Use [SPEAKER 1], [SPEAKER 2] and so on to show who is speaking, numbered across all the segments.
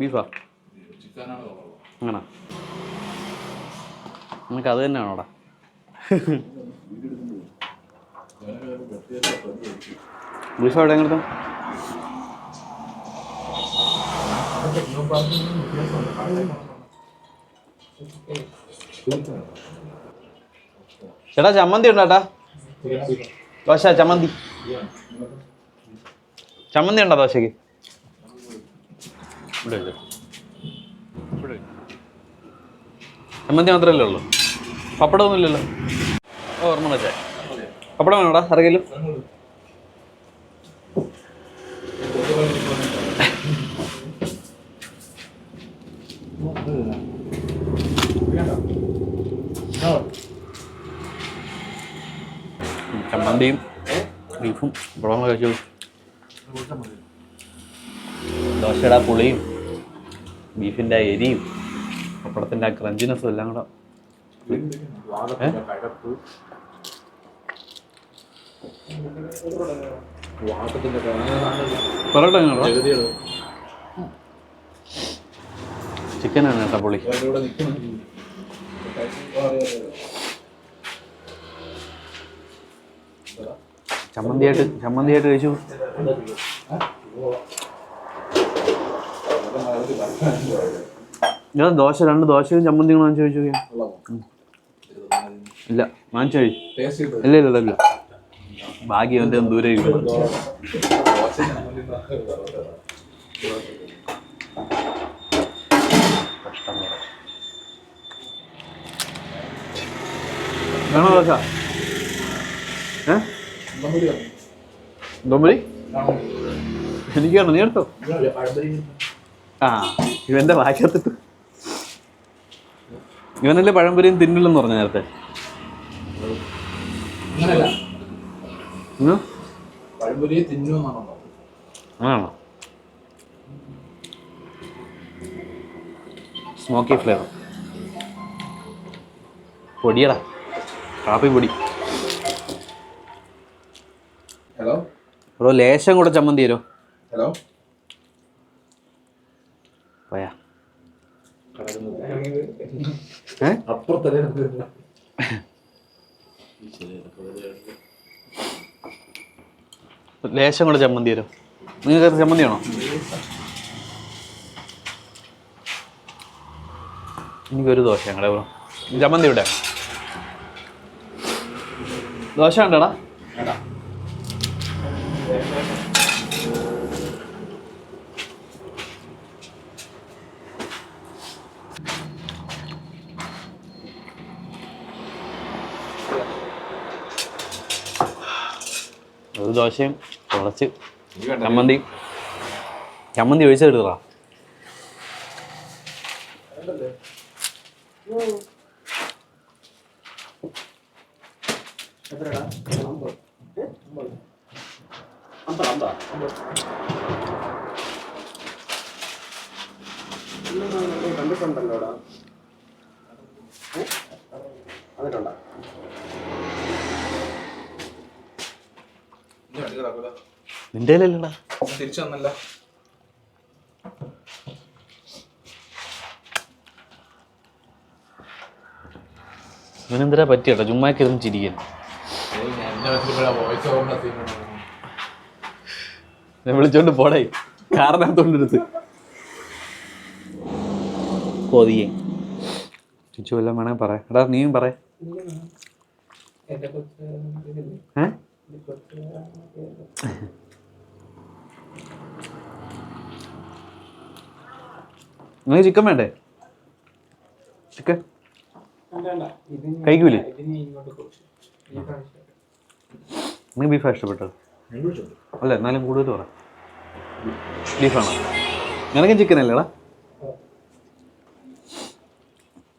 [SPEAKER 1] ബീഫാ? അങ്ങനെ. നിനക്ക് അത് തന്നെയാണോടാ
[SPEAKER 2] അവിടെ?
[SPEAKER 1] ബീഫ് എവിടെ എങ്ങനെ ചേട്ടാ ചമ്മന്തി ഉണ്ടാട്ടാ ദോശ ചമ്മന്തി. ചമ്മന്തി ഉണ്ടോ ദോശക്ക് ഇവിടെ. ഇവിടെ. ചമ്മന്തി മാത്രമല്ലേ ഉള്ളൂ പപ്പടം ഒന്നുമില്ലല്ലോ ഓ ഓർമ്മ വെച്ചേ പപ്പടം വേണോടാ അറിയില്ലോ ചമ്മന്തിയും ബീഫും പപ്പടം കഴിച്ചു ദോശയുടെ പുളിയും ബീഫിന്റെ ആ എരിയും പപ്പടത്തിന്റെ ആ ക്രഞ്ചിനെസ്സും എല്ലാം കൂടെ. പൊറോട്ട ചിക്കനാണ് കേട്ടോ പുളി. ചമ്മന്തിയായിട്ട് ചമ്മന്തിയായിട്ട് കഴിച്ചു? ഞാൻ ദോശ രണ്ട് ദോശയും ചമ്മന്തിയും വാങ്ങിച്ചു കഴിച്ചു ഇല്ല വാങ്ങിച്ചു ഇല്ല ഇല്ല ഇല്ല ഭാഗ്യം എന്റെ ദൂരെ ഇരിക്കുന്നു വേണോ ദോശ? ഏ? ദോമ്പരി നീ എടുത്തോ? ആ ഇവന്റെ വാക്കത്തിട്ട് ഇവനല്ലേ പഴംപൊരിയും തിന്നില്ലെന്ന് പറഞ്ഞു നേരത്തെ. ആണോ? സ്മോക്കി ഫ്ലേവർ പൊടിയടാ. കാപ്പി പൊടി.
[SPEAKER 2] ഹലോ
[SPEAKER 1] ബ്രോ ലേശം കൂടെ ചമ്മന്തി തരുമോ
[SPEAKER 2] ഹലോ
[SPEAKER 1] പോയാ
[SPEAKER 2] അപ്പുറത്തല്ലേ
[SPEAKER 1] ലേശം കൂടെ ചമ്മന്തി തരും. നിങ്ങൾക്ക് ചമ്മന്തി ആണോ എനിക്കൊരു ദോശ ഞങ്ങളുടെ ബ്രോ. ചമ്മന്തി ഇവിടെ. ദോശ ഉണ്ടടാ ഒരു ദോശയും തുളച്ച് ചമ്മന്തി. ചമ്മന്തി ഒഴിച്ചെടുത്തതാ.
[SPEAKER 3] കണ്ടിട്ടുണ്ടല്ലോടാ.
[SPEAKER 1] നിന്റെ കയ്യിലല്ലടാ
[SPEAKER 2] തിരിച്ചു വന്നല്ല.
[SPEAKER 1] ഇവനെന്തിനാ പറ്റിയട്ടോ? ചുമ്മാ ഇരുന്ന്
[SPEAKER 2] ഓവറിന്റെ
[SPEAKER 1] ഞാൻ വിളിച്ചോണ്ട് പോടേ. കാറിനകത്തോണ്ടെടുത്ത് കൊതിയെ. ചുച്ചു വല്ലതും വേണേ പറയാം. എടാ നീയും പറ
[SPEAKER 3] എന്റെ
[SPEAKER 1] ഏ? നിങ്ങൾക്ക് ചിക്കൻ വേണ്ടേ? ചിക്കൻ. കഴിക്കൂലേ? നിങ്ങൾ ബീഫാണ് ഇഷ്ടപ്പെട്ടത്? അല്ല എന്നാലും കൂടുതൽ പറ. ബീഫാണോ നിനക്കും ചിക്കൻ അല്ലേടാ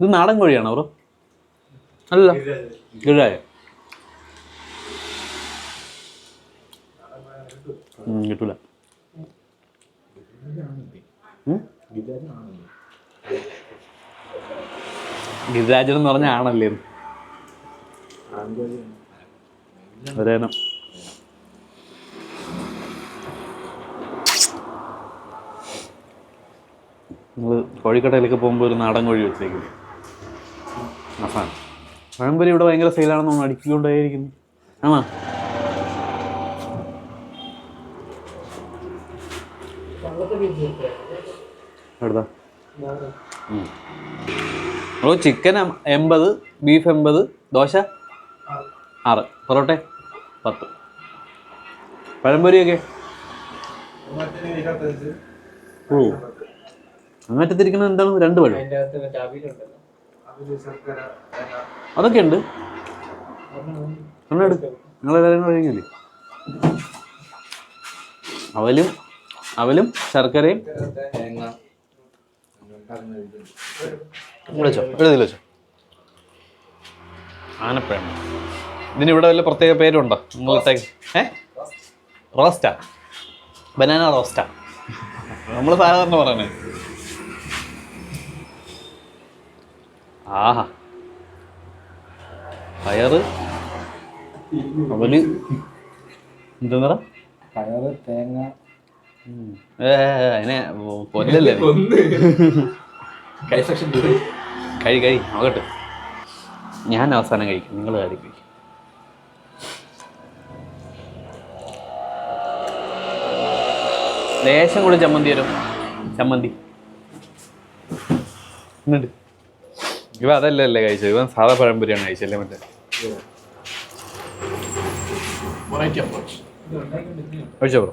[SPEAKER 1] ഇത് നാടൻ കോഴിയാണോ ബ്രോ? അല്ല. ഗിഴായ കിട്ടൂല? ഗിരിരാജൻ എന്ന് പറഞ്ഞ ആണല്ലേ ഒരേനം. നിങ്ങൾ കോഴിക്കടയിലൊക്കെ പോകുമ്പോൾ ഒരു നാടൻ കോഴി വെച്ചേക്കില്ലേ? അവസാനം. പഴംപൊരി ഇവിടെ ഭയങ്കര സെയിലാണെന്ന് തോന്നുന്നു. അടുക്കിക്കൊണ്ടായിരിക്കുന്നു ആണോ? അപ്പോൾ ചിക്കൻ എൺപത് ബീഫ് എൺപത് ദോശ ആറ്. പൊറോട്ട പത്ത്. പഴംപൊരിയൊക്കെ? ഓ. അങ്ങറ്റത്തിരിക്കുന്നത് എന്താണ്? രണ്ട് പഴം. അതൊക്കെ ഉണ്ട് എടുക്ക്. നിങ്ങളെല്ലാവരും കഴിഞ്ഞില്ലേ? അവലും അവലും ശർക്കരയും
[SPEAKER 2] തേങ്ങ.
[SPEAKER 1] വിളിച്ചോ? എഴുതി വെച്ചോ ആനപ്പഴം. ഇതിന് ഇവിടെ വല്ല പ്രത്യേക പേരുണ്ടോ? നിങ്ങളിട്ടേക്ക് ഏ? റോസ്റ്റാ? ബനാന റോസ്റ്റാ. നമ്മൾ സാധാരണ പറയണേ. ആഹാ. പയറ്. അവൽ എന്താ
[SPEAKER 2] പയറ് തേങ്ങ
[SPEAKER 1] അതിനെ കൊല്ലല്ലേ.
[SPEAKER 2] കൈ സെക്ഷൻ
[SPEAKER 1] കഴി കഴി നോക്കട്ടെ ഞാൻ അവസാനം കഴിക്കും. നിങ്ങൾ കാര്യം കഴിക്കും. ലേശം കൂടി ചമ്മന്തി വരും ചമ്മന്തി. എന്നിട്ട് ഇവ അതല്ലല്ലേ കഴിച്ചത്? ഇവൻ സാധാ പഴംപൊരിയാണ് കഴിച്ചല്ലേ മറ്റേ? കഴിച്ചോ ബ്രോ?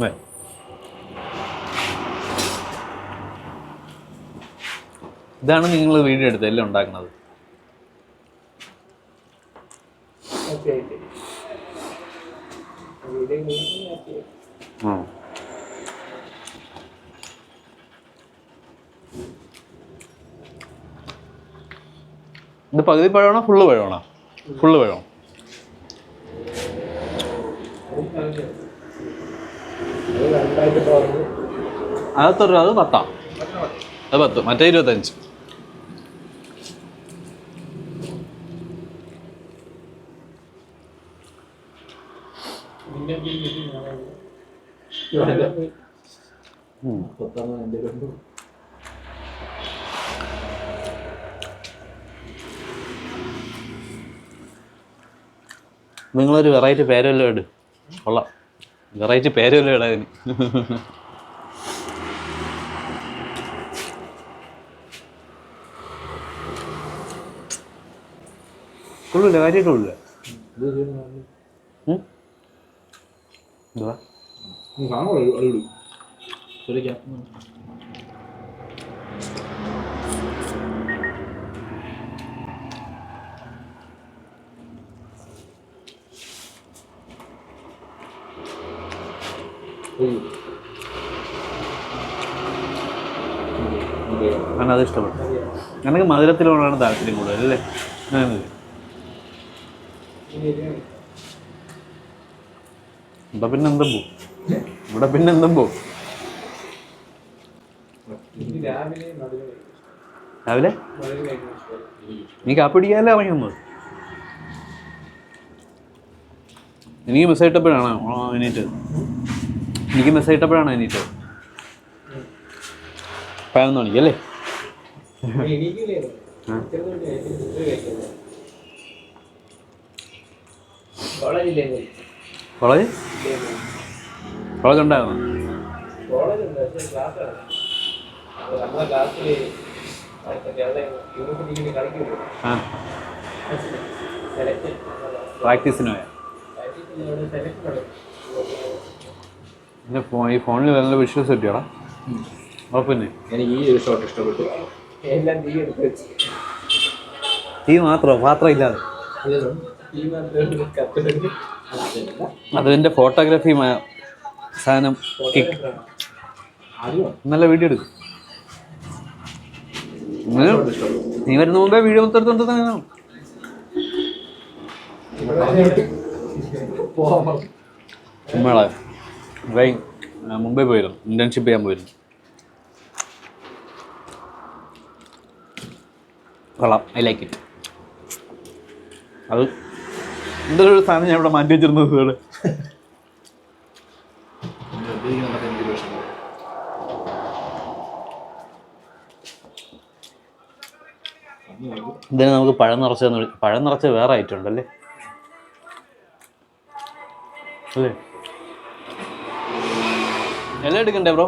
[SPEAKER 1] വേ. ഇതാണ് നിങ്ങൾ വീഡിയോ എടുത്ത് എല്ലാം ഉണ്ടാക്കുന്നത്. ഇത് പകുതി പഴമാണോ ഫുള്ള് പഴമാണോ? ഫുള്ള് പഴം
[SPEAKER 3] അതും പറഞ്ഞത്. അത് രൂപ
[SPEAKER 1] അകത്തൊരു അത് പത്താ. അത് പത്ത് മറ്റേ ഇരുപത്തഞ്ച്. നിങ്ങളൊരു വെറൈറ്റി പേരല്ലോ ഇട്. കൊള്ളാം. വെറൈറ്റി പേരല്ലോ ഇടാ ഇതിന് കൊള്ളില്ല കാര്യമായിട്ട് കൊള്ളില്ല? എന്തുവാ
[SPEAKER 2] കാണുമോ? അടിപൊളി. ഉം. അതെ.
[SPEAKER 1] ഇഷ്ടപ്പെട്ടു. എനിക്ക് മധുരത്തിലോടാണ് താല്പര്യം കൂടുതൽ അല്ലേ? ഇവിടെ പിന്നെ എന്തും പോവും. ഇവിടെ പിന്നെ എന്തും പോവും.
[SPEAKER 3] രാവിലെ.
[SPEAKER 1] നീ കാപ്പി പിടിക്കാനല്ലേ ഇറങ്ങുന്നത് എനിക്ക് ആ, എണീറ്റ്. എനിക്ക് മെസ്സേജ് ഇട്ടപ്പോഴാണ് എണീറ്റ് പതിനൊന്ന് മണിക്ക് അല്ലേ. കോളേജ്. കോളേജ് ഉണ്ടായിരുന്നു
[SPEAKER 3] പ്രാക്ടീസിന് പക്ഷേ ക്ലാസ്സാണ് അപ്പോൾ നമ്മളെ ക്ലാസ്സിൽ കേരള യൂണിവേഴ്സിറ്റിയിൽ കളിക്കുമ്പോൾ
[SPEAKER 1] ആ
[SPEAKER 3] സെലക്ഷൻ
[SPEAKER 1] പ്രാക്ടീസിന് പോയാ ഫോൺ ഈ ഫോണിൽ നല്ല വിഷ്വൽസ് കിട്ടിയോടാ ഉറപ്പിന്നെ
[SPEAKER 2] എനിക്ക് ഈ ഒരു ഷോട്ട് ഇഷ്ടപ്പെട്ടു.
[SPEAKER 3] എല്ലാം തീ എടുത്ത് വെച്ച്.
[SPEAKER 1] തീ മാത്രമോ പാത്രം ഇല്ലാതെ.
[SPEAKER 3] അത് എന്റെ കത്തിട്ട്
[SPEAKER 1] അതിന്റെ ഫോട്ടോഗ്രാഫി സാധനം കിക്ക്
[SPEAKER 2] ആദ്യം
[SPEAKER 1] നല്ല വീഡിയോ എടുക്കും. നീ വരുന്ന മുമ്പേ വീഡിയോ മൊത്തം തന്നെ നമ്മളെ ഡ്രൈവിങ് മുംബൈ പോയിരുന്നു. ഇന്റേൺഷിപ്പ് ചെയ്യാൻ പോയിരുന്നു. കൊള്ളാം. ഐ ലൈക്ക് ഇറ്റ് അത് എന്തൊരു സാധനം ഞാൻ ഇവിടെ മാറ്റി വെച്ചിരുന്നത് ഇവിടെ ഇതിന് നമുക്ക് പഴം നിറച്ചതെന്ന് പഴം നിറച്ച വേറെ ഐറ്റം ഉണ്ടല്ലേ? അല്ലേ? എല്ലാം എടുക്കണ്ടേ ബ്രോ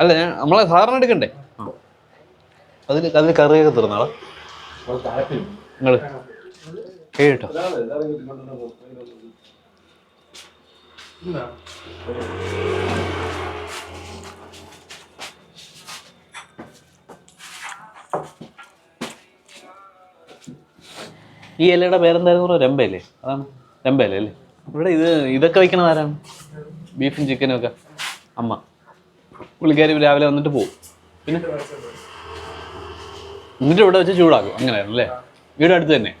[SPEAKER 1] അല്ല ഞാൻ നമ്മളെ സാധാരണ എടുക്കണ്ടേ? അതിൽ അതിൽ കറിയൊക്കെ തീർന്നാളെ. നിങ്ങൾ കേട്ടോ. ഈ ഇലയുടെ പേരെന്തായിരുന്നു രമ്പയല്ലേ? അതാണ് രമ്പയല്ലേ അല്ലേ? ഇവിടെ ഇത് ഇതൊക്കെ വയ്ക്കണത് ആരാണ്? ബീഫും ചിക്കനും ഒക്കെ. അമ്മ. പുള്ളിക്കാരി രാവിലെ വന്നിട്ട് പോകും പിന്നെ? എന്നിട്ട് ഇവിടെ വെച്ച് ചൂടാക്കും. അങ്ങനെയാണ് അല്ലേ? വീട് അടുത്ത് തന്നെ.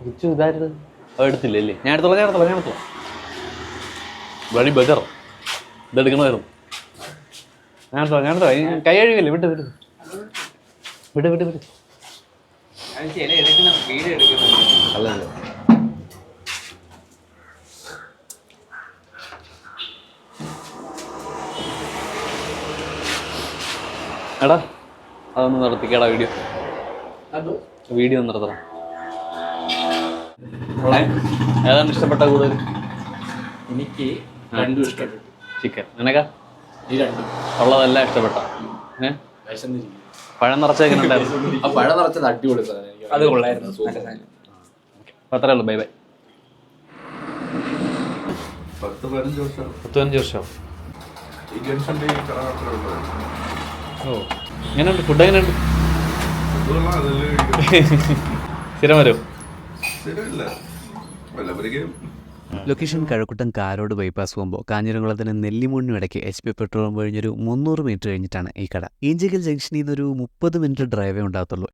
[SPEAKER 1] കുറച്ച് ഇതായിരുന്നു. അത് എടുത്തില്ല? അല്ലേ ഞാൻ എടുത്തോളാം ഞാൻ എടുത്തോളാം ഞാൻ എടുത്തോളാം. വഴി ബെറ്റർ ഇതെടുക്കണമായിരുന്നു ഞാൻ എടുത്തോളാം ഞാൻ എടുത്തോളാം. കൈ കഴുകില്ലേ? വിട്ട് വിട്ട്. വിട്ട് വിട്ട് വിട്ട്
[SPEAKER 3] ചില എടുക്കുന്ന വീഡിയോ എടുക്കുന്നുണ്ട്.
[SPEAKER 1] അല്ല അല്ല എടാ അതൊന്ന് നിർത്തിക്കടാ വീഡിയോ.
[SPEAKER 3] അതോ?
[SPEAKER 1] വീഡിയോ ഒന്ന് നിർത്തണം? ഏതാണ് ഇഷ്ടപ്പെട്ട കൂടുതൽ?
[SPEAKER 3] എനിക്ക് രണ്ടും ഇഷ്ടപ്പെട്ടു.
[SPEAKER 1] ചിക്കൻ. നിനക്കാ?
[SPEAKER 3] ഈ രണ്ടും.
[SPEAKER 1] ഉള്ളതെല്ലാം ഇഷ്ടപ്പെട്ട? ഏഹ്
[SPEAKER 3] വിശന്നിരിക്കും
[SPEAKER 1] പഴം ഉണ്ടായിരുന്നു
[SPEAKER 2] ആ പഴം നിറച്ചത് അടിപൊളി സാധനം. എനിക്ക്
[SPEAKER 3] അത് കൊള്ളായിരുന്നു. നല്ല സാധനം.
[SPEAKER 1] അപ്പോൾ അത്രേ ഉള്ളൂ. ബൈ ബൈ
[SPEAKER 4] പത്ത് പതിനഞ്ച് വർഷം.
[SPEAKER 1] പത്ത് പതിനഞ്ച് വർഷം.
[SPEAKER 4] ഈ ജംഗ്ഷന്റെ ഈ കട മാത്രമേ
[SPEAKER 1] ഓ എങ്ങനെയുണ്ട്? ഫുഡ് എങ്ങനെയുണ്ട്?
[SPEAKER 4] അതുകൊള്ളാം അതിൽ
[SPEAKER 1] സ്ഥിരം വരും?
[SPEAKER 5] ലൊക്കേഷൻ കഴക്കൂട്ടം കാരോട് ബൈപ്പാസ് പോകുമ്പോൾ കാഞ്ഞിരംകുളത്തിന് നെല്ലിമൂണിനും ഇടയ്ക്ക് എച്ച് പി പമ്പ് കഴിഞ്ഞൊരു മുന്നൂറ് മീറ്റർ കഴിഞ്ഞിട്ടാണ് ഈ കട. ഈഞ്ചിക്കൽ ജംഗ്ഷനിൽ നിന്ന് ഒരു മുപ്പത് മിനിറ്റ് ഡ്രൈവേ ഉണ്ടാകത്തുള്ളൂ.